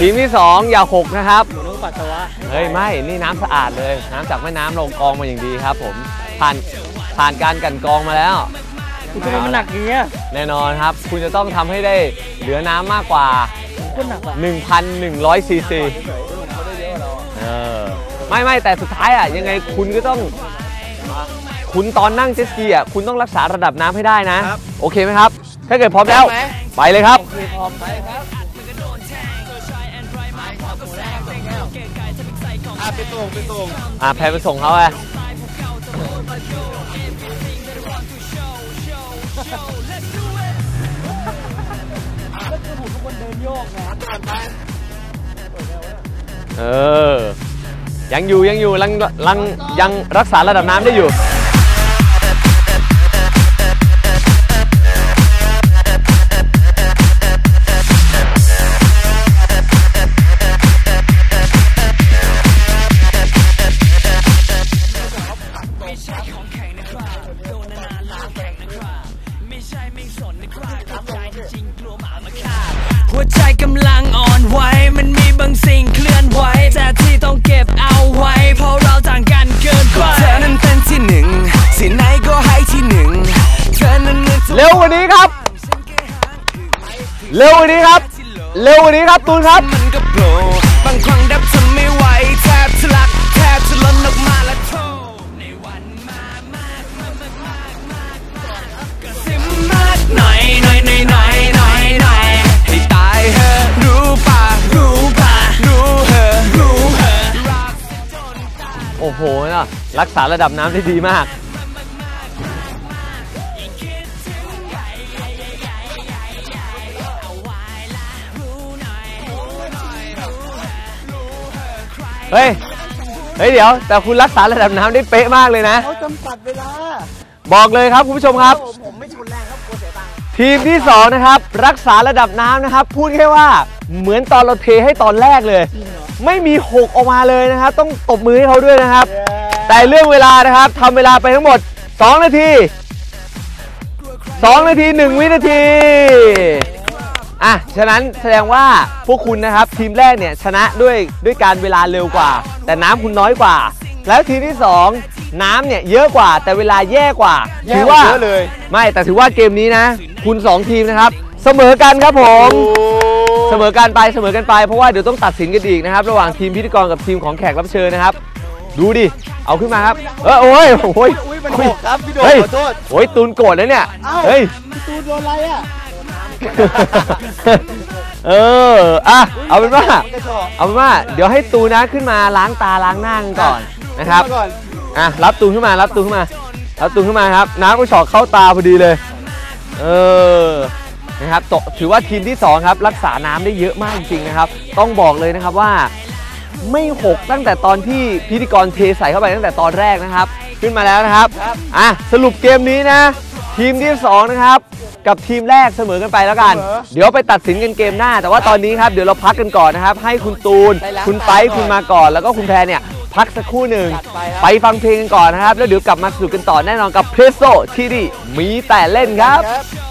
ที่สองอย่าหกนะครับหนูนึกว่าปัสสาวะเฮ้ยไม่นี่น้ำสะอาดเลย น้ำจากแม่น้ำลงกรองมาอย่างดีครับ ผมผ่านผ่านการกลันกรองมาแล้วคุณทำไมมันหนักอย่างเงี้ยแน่นอนครับ คุณจะต้องทำให้ได้เหลือน้ำมากกว่าคนหนักอะ1,100ซีซีเออไม่ไม่แต่สุดท้ายอะยังไงคุณก็ต้อง คุณตอนนั่งเจ็ตสกีอะคุณต้องรักษาระดับน้ำให้ได้นะ โอเคไหมครับ ถ้าเกิดพร้อมแล้ว ไปเลยครับคือพร้อมไปครับ อะไปส่งไปส่งอะแพนไปส่งเขาไงเออ ยังอยู่ยังอยู่ลังลังยังรักษาระดับน้ำได้อยู่ กำลังอ่อนไหวมันมีบางสิ่งเคลื่อนไหวแต่ที่ต้องเก็บเอาไว้ เพราะเราต่างกันเกินกว่าเธอนั้นเป็นที่หนึ่งสิ่งไหนก็ให้ที่หนึ่งเธอนั้นเหมือนทุกเร็วกว่านี้ครับ เร็วกว่านี้ครับ เร็วกว่านี้ครับตูนครับ มันก็โผล่ อ้โหน่ะรักษาระดับน้ำได้ดีมาก เฮ้ย เฮ้ยเดี๋ยว แต่คุณรักษาระดับน้ำได้เป๊ะมากเลยนะ เขาจำกัดเวลาบอกเลยครับคุณผู้ชมครับ ผมผมไม่ชนแรงครับกลัวเสียตังค์ทีมที่สองนะครับ รักษาระดับน้ำนะครับ พูดแค่ว่าเหมือนตอนเราเทให้ตอนแรกเลย ไม่มีหกออกมาเลยนะครับต้องตบมือให้เขาด้วยนะครับ แต่เรื่องเวลานะครับทำเวลาไปทั้งหมด 2 นาที 2 นาที 1 วินาทีอะฉะนั้นแสดงว่าพวกคุณนะครับทีมแรกเนี่ยชนะด้วยด้วยการเวลาเร็วกว่า แต่น้ำคุณน้อยกว่า แล้วทีมที่ 2 น้ำเนี่ยเยอะกว่า แต่เวลาแย่กว่าแย่ถือว่าเยอะเลย ไม่แต่ถือว่าเกมนี้นะ คุณ 2 ทีมนะครับ เสมอกันครับผม เสมอกันไปเสมอกันไปเพราะว่าเดี๋ยวต้องตัดสินกันอีกนะครับ ระหว่างทีมพิธีกรกับทีมของแขกรับเชิญนะครับ ดูดิ เอาขึ้นมาครับ เออโอ้ยโอ้ยอุ้ยมันหกครับพี่โดมเฮ้ยขอโทษโอ้ยตูนโกรธแล้วเนี่ยเอ้าเฮ้ย พี่ตูนโดนอะไรอะเอออะเอาเป็นว่า มันกระจอกเอาเป็นว่าเดี๋ยวให้ตูนนะขึ้นมาล้างตาล้างหน้ากันก่อนนะครับมาก่อนอะรับตูนขึ้นมารับตูนขึ้นมารับตูนขึ้นมาครับน้ำก็ฉอกเข้าตาพอดีเลย เออนะ ครับตถือว่าทีมที่ 2 ครับ รักษาน้ำได้เยอะมากจริงๆนะครับ ต้องบอกเลยนะครับว่าไม่หกตั้งแต่ตอนที่พิธีกรเทใส่เข้าไปตั้งแต่ตอนแรกนะครับ ขึ้นมาแล้วนะครับอะสรุปเกมนี้นะ ทีมที่ 2 นะครับ กับทีมแรกเสมอกันไปแล้วกัน เดี๋ยวไปตัดสินกันเกมหน้า แต่ว่าตอนนี้ครับเดี๋ยวเราพักกันก่อนนะครับ ให้คุณตูน คุณไปคุณมาก่อน แล้วก็คุณแพรเนี่ยพักสักครู่หนึ่งไปฟังเพลงกันก่อนนะครับ แล้วเดี๋ยวกลับมาสนุกกันต่อแน่นอนกับเพรสโซที่นี่มีแต่เล่นครับครับ